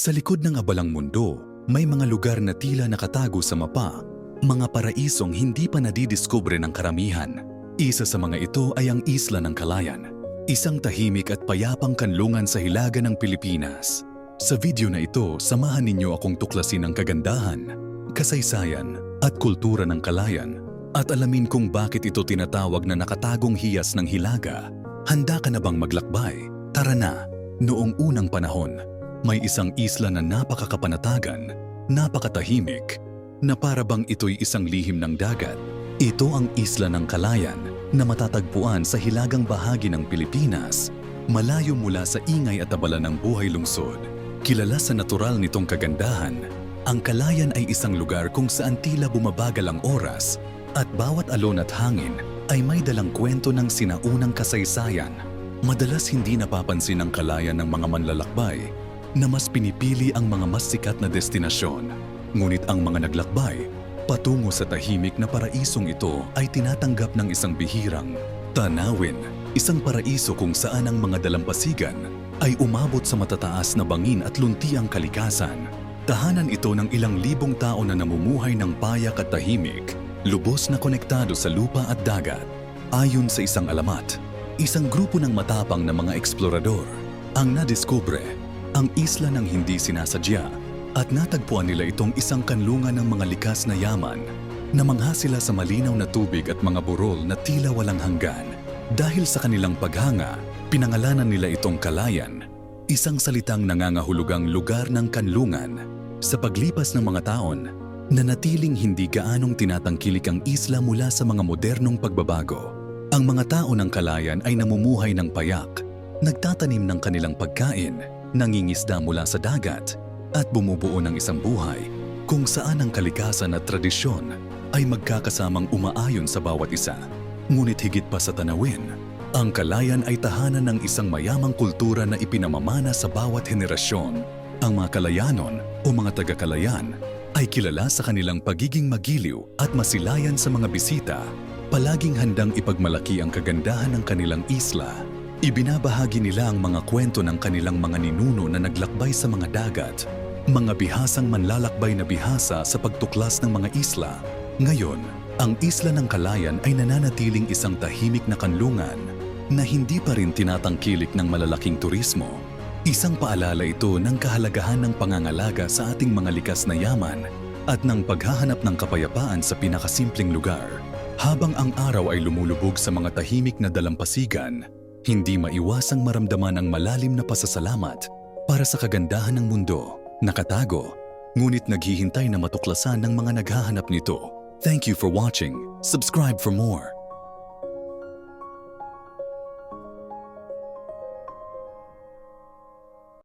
Sa likod ng abalang mundo, may mga lugar na tila nakatago sa mapa, mga paraisong hindi pa nadidiskubre ng karamihan. Isa sa mga ito ay ang Isla ng Kalayan, isang tahimik at payapang kanlungan sa hilaga ng Pilipinas. Sa video na ito, samahan ninyo akong tuklasin ang kagandahan, kasaysayan at kultura ng Kalayan at alamin kung bakit ito tinatawag na nakatagong hiyas ng hilaga. Handa ka na bang maglakbay? Tara na! Noong unang panahon, may isang isla na napakakapanatagan, napakatahimik, na para bang ito'y isang lihim ng dagat. Ito ang Isla ng Kalayan na matatagpuan sa hilagang bahagi ng Pilipinas, malayo mula sa ingay at abala ng buhay lungsod. Kilala sa natural nitong kagandahan, ang Kalayan ay isang lugar kung saan tila bumabagal ang oras at bawat alon at hangin ay may dalang kwento ng sinaunang kasaysayan. Madalas hindi napapansin ang Kalayan ng mga manlalakbay na mas pinipili ang mga mas sikat na destinasyon. Ngunit ang mga naglakbay patungo sa tahimik na paraisong ito ay tinatanggap ng isang bihirang tanawin, isang paraiso kung saan ang mga dalampasigan ay umabot sa matataas na bangin at luntiang kalikasan. Tahanan ito ng ilang libong tao na namumuhay ng payak at tahimik, lubos na konektado sa lupa at dagat. Ayon sa isang alamat, isang grupo ng matapang na mga eksplorador ang nadiskubre ang isla ng hindi sinasadya at natagpuan nila itong isang kanlungan ng mga likas na yaman. Namangha sila sa malinaw na tubig at mga burol na tila walang hanggan. Dahil sa kanilang paghanga, pinangalanan nila itong kalayan, isang salitang nangangahulugang lugar ng kanlungan. Sa paglipas ng mga taon, nanatiling hindi gaanong tinatangkilik ang isla mula sa mga modernong pagbabago. Ang mga tao ng kalayan ay namumuhay ng payak, nagtatanim ng kanilang pagkain, nangingisda mula sa dagat, at bumubuo ng isang buhay kung saan ang kalikasan at tradisyon ay magkakasamang umaayon sa bawat isa. Ngunit higit pa sa tanawin, ang kalayan ay tahanan ng isang mayamang kultura na ipinamamana sa bawat henerasyon. Ang mga kalayanon o mga taga-kalayan ay kilala sa kanilang pagiging magiliw at masilayan sa mga bisita, palaging handang ipagmalaki ang kagandahan ng kanilang isla. Ibinabahagi nila ang mga kwento ng kanilang mga ninuno na naglakbay sa mga dagat, mga bihasang manlalakbay na bihasa sa pagtuklas ng mga isla. Ngayon, ang isla ng Kalayan ay nananatiling isang tahimik na kanlungan na hindi pa rin tinatangkilik ng malalaking turismo. Isang paalala ito ng kahalagahan ng pangangalaga sa ating mga likas na yaman at ng paghahanap ng kapayapaan sa pinakasimpleng lugar. Habang ang araw ay lumulubog sa mga tahimik na dalampasigan, hindi maiwasang maramdaman ang malalim na pasasalamat para sa kagandahan ng mundo, nakatago, ngunit naghihintay na matuklasan ng mga naghahanap nito. Thank you for watching. Subscribe for more.